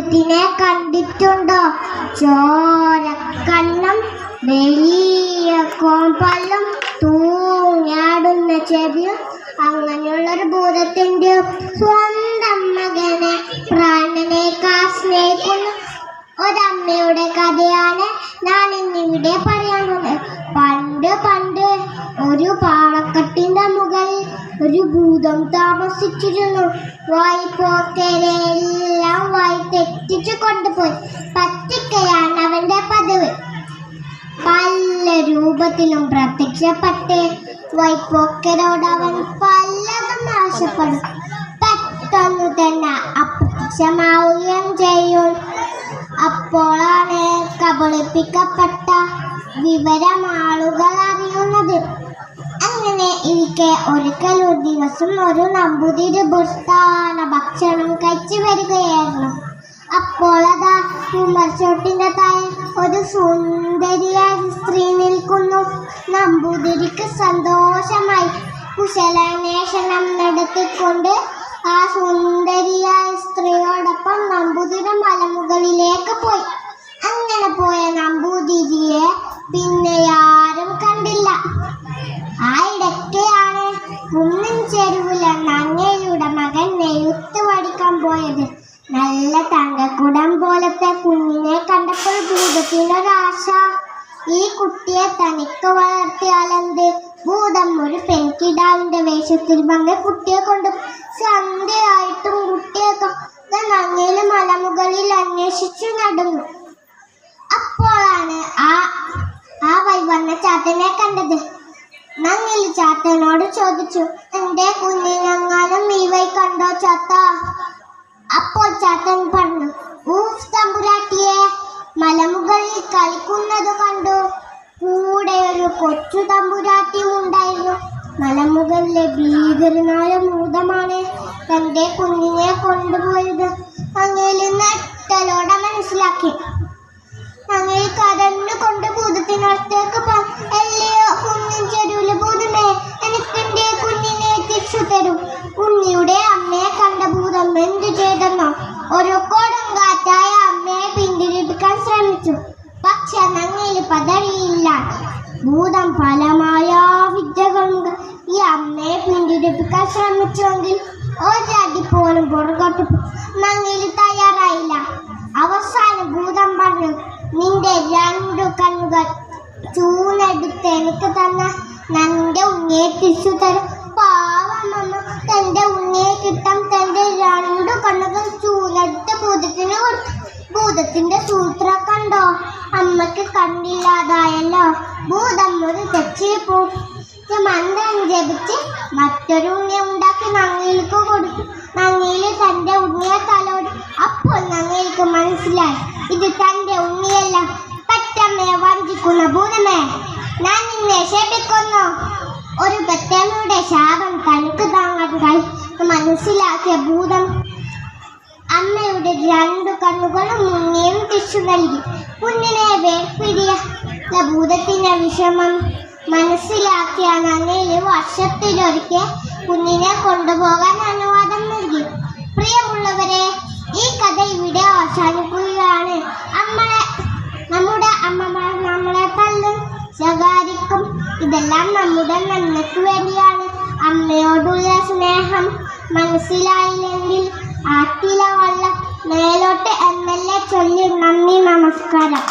ഭൂതത്തിനെ കണ്ടിട്ടുണ്ടോ? ചോര കണ്ണം വലിയ കോമ്പല്ലും തൂങ്ങാടുന്ന ചെവിയും അങ്ങനെയുള്ളൊരു ഭൂതത്തിന്റെ സ്വന്തം മകനെ പ്രാണനേക്കാൾ സ്നേഹിക്കുന്നു ഒരമ്മയുടെ കഥയാണ് ഞാൻ ഇന്നിവിടെ പറയാൻ പോകുന്നത് പണ്ട് പണ്ട് ഒരു പാറക്കെട്ടിന്റെ മുകളിൽ ഒരു ഭൂതം താമസിച്ചിരുന്നു. വായ്പോക്കരെല്ലാം വായി തെറ്റിച്ചു കൊണ്ടുപോയി. പറ്റിക്കയാണ് അവന്റെ പതിവ്. പല രൂപത്തിലും പ്രത്യക്ഷപ്പെട്ട് വൈപ്പോക്കരോട് അവൻ പലതും ആവശ്യപ്പെടും. പെട്ടെന്ന് തന്നെ അപ്രത്യക്ഷമാവുകയും ചെയ്യും. അപ്പോഴാണ് കബളിപ്പിക്കപ്പെട്ട വിവരം ആളുകൾ അറിയുന്നത് ഇരിക്കെ ഒരിക്കൽ ഒരു ദിവസം ഒരു നമ്പൂതിരി ബുസ്താന ഭക്ഷണം കഴിച്ചു വരികയായിരുന്നു. അപ്പോൾ അതാ ഉമ്മർച്ചോട്ടിന്റെ തായ ഒരു സുന്ദരിയായ സ്ത്രീ നിൽക്കുന്നു. നമ്പൂതിരിക്ക് സന്തോഷമായി കുശലാന്വേഷണം നടത്തിക്കൊണ്ട് ആ സുന്ദരിയായ നല്ല തങ്കക്കുടം പോലത്തെ കുഞ്ഞിനെ കണ്ടപ്പോൾ ഭൂതത്തിനൊരാശ ഈ കുട്ടിയെ തനിക്ക് വളർത്തിയാലെന്ത്? ഭൂതം ഒരു പെൺകിടാവിന്റെ വേഷത്തിൽ വന്ന് കുട്ടിയെ കൊണ്ട് സന്ധ്യയായിട്ടും കുട്ടിയെ നങ്ങയിലെ മലമുകളിൽ അന്വേഷിച്ചു നടന്നു. അപ്പോഴാണ് ആ ആ വൈ വന്ന ചാത്തനെ കണ്ടത്. നങ്ങിൽ ചാത്തനോട് ചോദിച്ചു എന്റെ കുഞ്ഞിനെങ്ങാനും ഈ വൈ കണ്ടോ ചാത്ത? അപ്പോൾ ചാത്തൻ പറഞ്ഞു ഊഫ് തമ്പുരാട്ടിയെ മലമുകളിൽ കളിക്കുന്നത് കണ്ടു. കൂടെ ഒരു കൊച്ചു തമ്പുരാട്ടിയും ഉണ്ടായിരുന്നു. മലമുകളിലെ ഭീകരനായ ഭൂതമാണ് തന്റെ കുഞ്ഞിനെ കൊണ്ടുപോയത്. അങ്ങനെ നട്ടലോടെ മനസ്സിലാക്കി. അമ്മയെ പിന്തിരിപ്പിക്കാൻ ശ്രമിച്ചുവെങ്കിൽ ഒരടി പോലും പുറകോട്ട് നങ്ങിൽ തയ്യാറായില്ല. അവസാനം ഭൂതം പറഞ്ഞു നിന്റെ രണ്ടു കണ്ണുകൾ ചൂലെടുത്ത് എനിക്ക് തന്ന നിന്റെ ഉണ്ണിയെ തിരിച്ചു തരും. പാവമെന്ന് തന്റെ ഉണ്ണിയെ കിട്ടാൻ തന്റെ രണ്ടു കണ്ണുകൾ ചൂലെടുത്ത് ഭൂതത്തിന് കൊടുത്തു. ഭൂതത്തിന്റെ സൂത്ര കണ്ടോ? അമ്മയ്ക്ക് കണ്ടില്ലാതായല്ലോ ഭൂതം ഒരു തെച്ചിപ്പോ മന്ത്രം ജപിച്ച് മറ്റൊരു ഉണ്ണിയെ ഉണ്ടാക്കി നങ്ങയിലേക്ക് കൊടുത്തു. നങ്ങയിൽ തന്റെ ഉണ്ണിയെ തലോടി. അപ്പോൾ നങ്ങയിലേക്ക് മനസ്സിലായി ഇത് തന്റെ ഉണ്ണിയല്ല പെറ്റമ്മയെ വഞ്ചിക്കുന്ന ഭൂതമേ. ഞാൻ നിന്നെ ശപിക്കുന്നു. ഒരു പെറ്റമ്മയുടെ ശാപം തനിക്ക് താങ്ങാൻ മനസ്സിലാക്കിയ ഭൂതം അമ്മയുടെ രണ്ടു കണ്ണുകളും മുന്നേയും തിരിച്ചു നൽകി. കുഞ്ഞിനെ വേർപിടിയ ഭൂതത്തിന്റെ വിഷമം. മനസ്സിലാക്കിയാണ് അങ്ങനെ വർഷത്തിലൊരിക്കൽ കുഞ്ഞിനെ കൊണ്ടുപോകാൻ അനുവാദം നൽകി. പ്രിയമുള്ളവരെ ഈ കഥ ഇവിടെ അവസാനിക്കുകയാണ്. നമ്മളെ നമ്മുടെ അമ്മമാർ നമ്മളെ തള്ളും ശകാരിക്കും. ഇതെല്ലാം നമ്മുടെ നന്മയ്ക്ക് വേണ്ടിയാണ്. അമ്മയോടുള്ള സ്നേഹം മനസ്സിലായില്ലെങ്കിൽ ആറ്റില വള്ളം മേലോട്ട് എന്നല്ലേ ചൊല്ലി നന്ദി നമസ്കാരം.